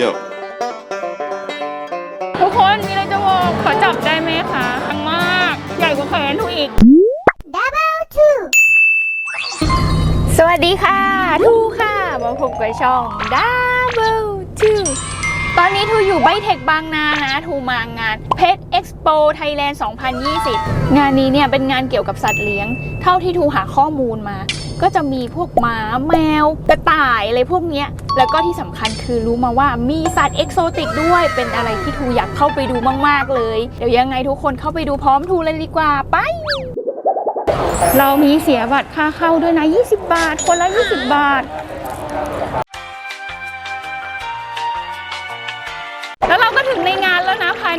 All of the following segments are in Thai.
Yo. ทุกคนมีอะไรจะบอกขอจับได้ไหมคะทังมาก ใหญ่กว่าแขนทูอีก สวัสดีค่ะ ทูค่ะมาพบกับช่อง Double Two ตอนนี้ทูอยู่ไบเทคบางนานะ ทูมางาน Pet Expo Thailand 2020 งานนี้เนี่ยเป็นงานเกี่ยวกับสัตว์เลี้ยง เท่าที่ทูหาข้อมูลมา ก็จะมีพวกหมาแมวกระต่ายอะไรพวกเนี้ยแล้วก็ที่สำคัญคือรู้มาว่ามีสัตว์เอกโซติกด้วย เป็นอะไรที่ทูอยากเข้าไปดูมาก ๆ เลย เดี๋ยวยังไงทุกคนเข้าไปดูพร้อมทูเลยดีกว่าไป เรามีเสียบัตรค่าเข้าด้วยนะ 20 บาท คนละ 20 บาท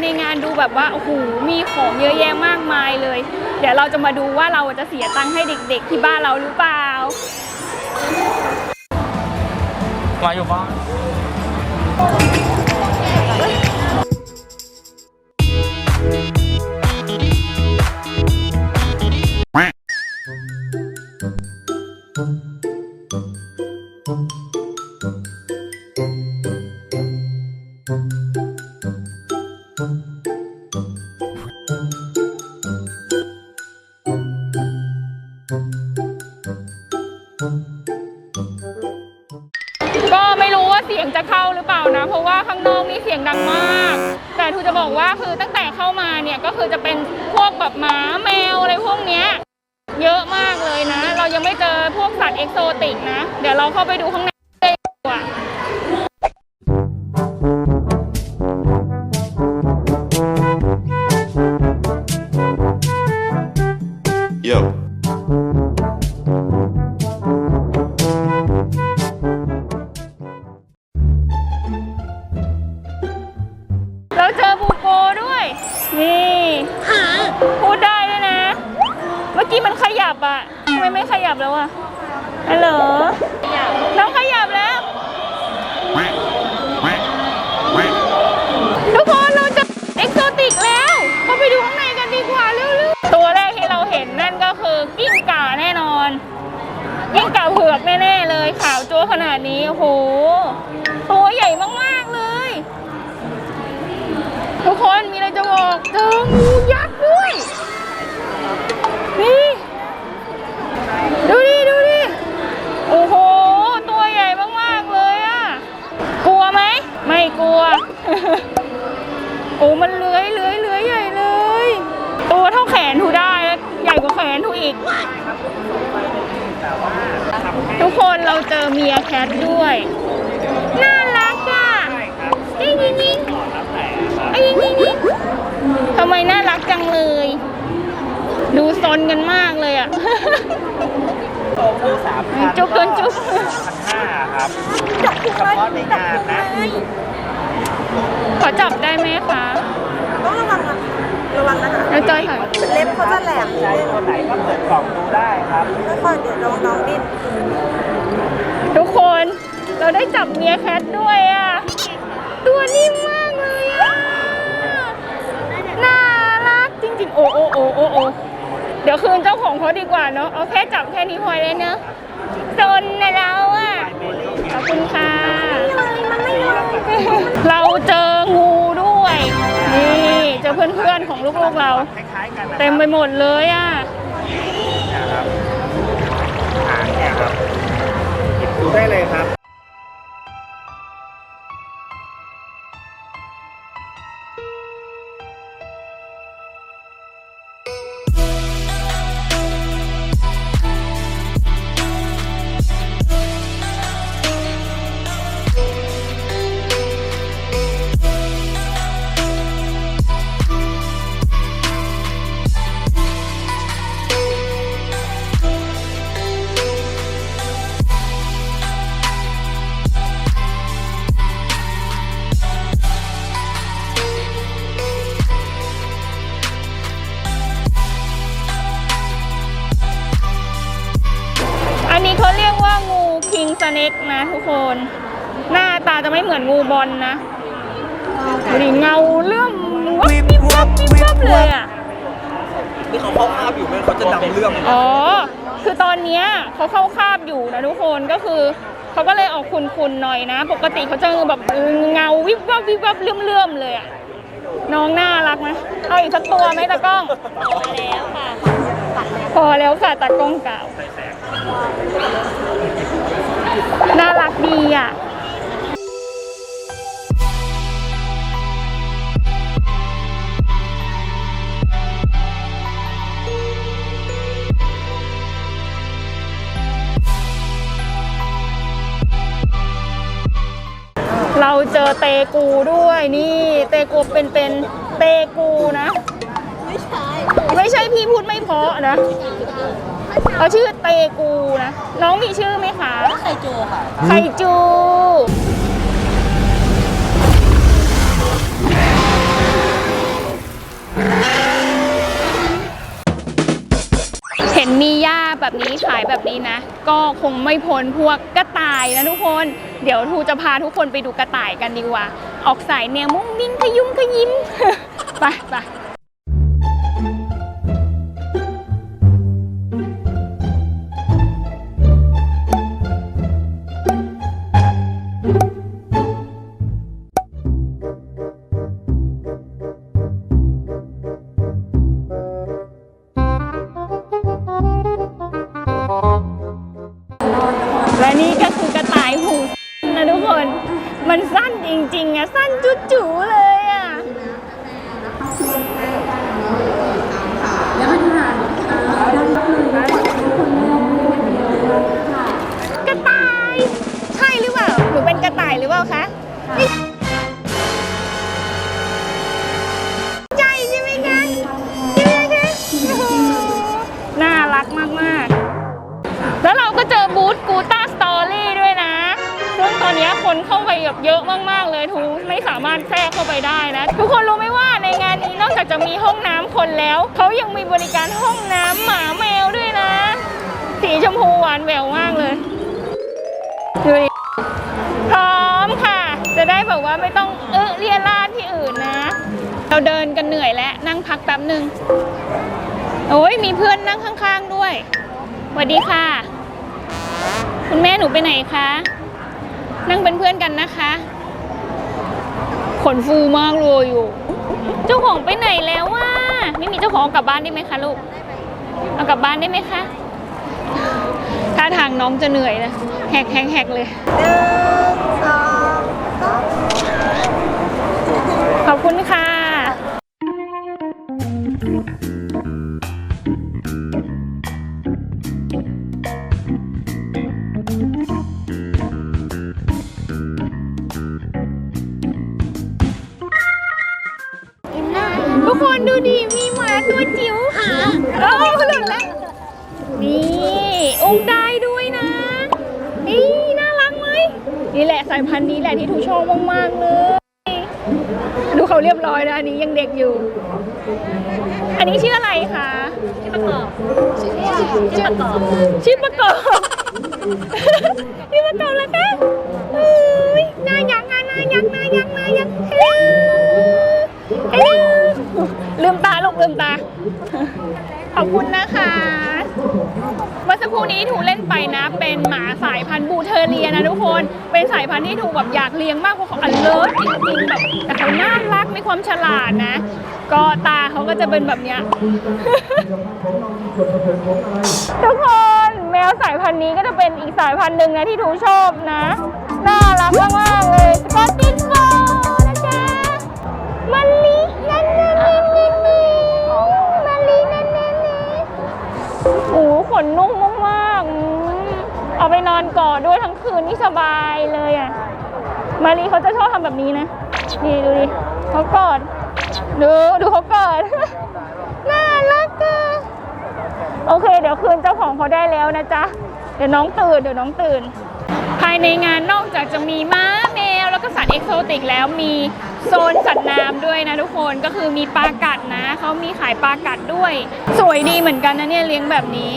ในงานดูแบบว่าโอ้โหมีของเยอะแยะมากมายเลย เดี๋ยวเราจะมาดูว่าเราจะเสียตังค์ให้เด็ก ๆ ที่บ้านเราหรือเปล่ามาอยู่บ้าน คือจะเป็นพวกแบบหมาแมวอะไรพวกเนี้ยเยอะมากเลยนะ เรายังไม่เจอพวกสัตว์เอกโซติกนะ เดี๋ยวเราเข้าไปดูข้างใน ยิ่งก่าเผือกแน่ๆเลย ขาวจัวขนาดนี้ โอ้โห ตัวใหญ่มากๆเลย ทุกคนมีอะไรจะบอกเจองูยักษ์ด้วย นี่ ดูดิ ดูดิ โอ้โห ตัวใหญ่มาก ๆ เลยอะกลัวไหม ไม่กลัว โอ้มันเลื้อยเลื้อยเลื้อยใหญ่เลย ตัวเท่าแขนทูได้แล้วใหญ่กว่าแขนทูอีก ทุกคน เราเจอเมียแคทด้วย น่ารักอะยิ่งยิ่งยิ่งไอ้ยิ่งยิ่งยิ่งทำไมน่ารักจังเลย ดูซนกันมากเลยอะสามพันจุ๊บกันจุ๊บพันห้าครับเฉพาะในงานนะขอจับได้ไหมคะต้องระวังนะระวังนะคะแล้วจอยค่ะเล็บเขาจะแหลมใจคนไหนก็เปิดกล่องดูได้ครับค่อยๆเดี๋ยวน้องน้องดิ้นทุกคน เราได้จับเมียแคทด้วยอะ ตัวนิ่มมากเลยอะ น่ารักจริงๆ โอ้โอ้โอ้โอ้โอ้เดี๋ยวคืนเจ้าของเขาดีกว่าเนาะ เอาแค่จับแค่นี้พอเลยเนอะจนนะเราอะ ขอบคุณค่ะ เราเจองูด้วย นี่ เจอเพื่อนๆของลูกๆเรา คล้ายๆกันนะเต็มไปหมดเลยอะ งูคิงสเน็กนะทุกคน หน้าตาจะไม่เหมือนงูบอลนะดูดิเงาเลื่อมวับวิบวับวิบวับเลยอะนี่เขาเข้าคาบอยู่ไหมเขาจะดำเรื่องอ๋อ คือตอนเนี้ยเขาเข้าคาบอยู่นะทุกคนก็คือเขาก็เลยออกคุณๆหน่อยนะ ปกติเขาจะแบบเงาวิบวับวิบวับเลื่อมๆเลยอะน้องน่ารักนะเอาอีกสักตัวไหมตากล้องพอแล้วค่ะตากล้องเก่า น่ารักดีอะเราเจอเตกูด้วยนี่เตกูเป็นเป็นเตกูนะ ไม่ใช่ ไม่ใช่พี่พูดไม่เพราะนะ เขาชื่อเตกูนะ น้องมีชื่อไหมคะไคจูค่ะไคจู เห็นมีหญ้าแบบนี้ขายแบบนี้นะ ก็คงไม่พ้นพวกกระต่ายนะทุกคน เดี๋ยวทูจะพาทุกคนไปดูกระต่ายกันดีกว่า ออกสายแนวมุ้งมิ้งขยุ้มขยิ้ม ไปไป รักมากๆ แล้วเราก็เจอบูธกูต้าสตอรี่ด้วยนะซึ่งตอนนี้คนเข้าไปแบบเยอะมากๆเลยทูไม่สามารถแทรกเข้าไปได้นะ ทุกคนรู้ไหมว่าในงานนี้นอกจากจะมีห้องน้ำคนแล้ว เขายังมีบริการห้องน้ำหมาแมวด้วยนะ สีชมพูหวานแหววมากเลยดูดิพร้อมค่ะ จะได้แบบว่าไม่ต้องเออเรียราดที่อื่นนะ เราเดินกันเหนื่อยแล้วนั่งพักแป๊บหนึ่งโอ้ยมีเพื่อนนั่งข้าง ด้วยสวัสดีค่ะ คุณแม่หนูไปไหนคะ นั่งเป็นเพื่อนกันนะคะ ขนฟูมากเลยอยู่ เจ้าของไปไหนแล้วว่า ไม่มีเจ้าของกลับบ้านได้ไหมคะลูก เอากลับบ้านได้ไหมคะท่าทางน้องจะเหนื่อยนะแหกแหกแหกเลยหนึ่งสองสามขอบคุณค่ะ นี่แหละสายพันธุ์นี้แหละที่ทูชอบมากๆเลย ดูเขาเรียบร้อยนะอันนี้ยังเด็กอยู่ อันนี้ชื่ออะไรคะชื่อประกอบชื่อประกอบชื่อประกอบชื่อประกอบแล้วคะอุ้ยน่ายักน่ายักน่ายักน่ายักฮัลโหลฮัลโหลลืมตาลูกลืมตา ขอบคุณนะคะ เมื่อสักครู่นี้ถูเล่นไปนะ เป็นหมาสายพันธุ์บูเทอเรียนะทุกคน เป็นสายพันธุ์ที่ถูแบบอยากเลี้ยงมากเพราะเขาอันเลิศจริงๆแบบแต่เขาน่ารักมีความฉลาดนะ ก็ตาเขาก็จะเป็นแบบเนี้ยทุกคนแมวสายพันธุ์นี้ก็จะเป็นอีกสายพันธุ์หนึ่งนะที่ถูชอบนะน่ารักมากๆเลยสกอตติชโฟนะจ๊ะมัน ขนนุ่มมากๆอืมเอาไปนอนกอดด้วยทั้งคืนนี่สบายเลยอะ มารีเขาจะชอบทำแบบนี้นะ นี่ดูดิเขากอด ดูดูเขากอด น่ารักอะโอเค เดี๋ยวคืนเจ้าของเขาได้แล้วนะจ๊ะ เดี๋ยวน้องตื่น เดี๋ยวน้องตื่น ภายในงานนอกจากจะมีม้าแมว แล้วก็สัตว์เอกโซติกแล้วมีโซนสัตว์น้ำด้วยนะทุกคนก็คือมีปลากัดนะ เขามีขายปลากัดด้วย สวยดีเหมือนกันนะเนี่ยเลี้ยงแบบนี้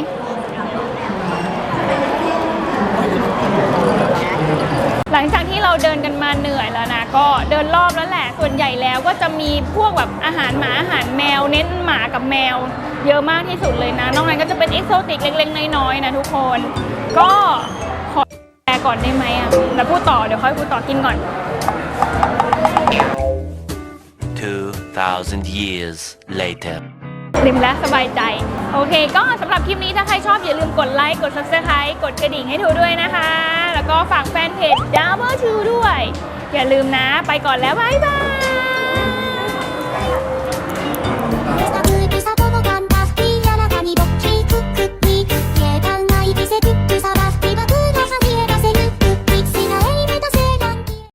หลังจากที่เราเดินกันมาเหนื่อยแล้วนะก็เดินรอบแล้วแหละส่วนใหญ่แล้วก็จะมีพวกแบบอาหารหมาอาหารแมว เน้นหมากับแมว เยอะมากที่สุดเลยนะ นอกนั้นก็จะเป็นเอ็กโซติกเล็กๆน้อยๆนะทุกคน ก็ขอแชร์ก่อนได้ไหมอะแล้วพูดต่อเดี๋ยวค่อยพูดต่อกินก่อน 2,000 years later ริมแล้วสบายใจ โอเค ก็สำหรับคลิปนี้ถ้าใครชอบอย่าลืมกดไลค์กด Subscribe กดกระดิ่งให้ถูด้วยนะคะ แล้วก็ฝากแฟนเพจ d o u b l e 2ด้วย อย่าลืมนะ ไปก่อนแล้ว บ๊ายบาย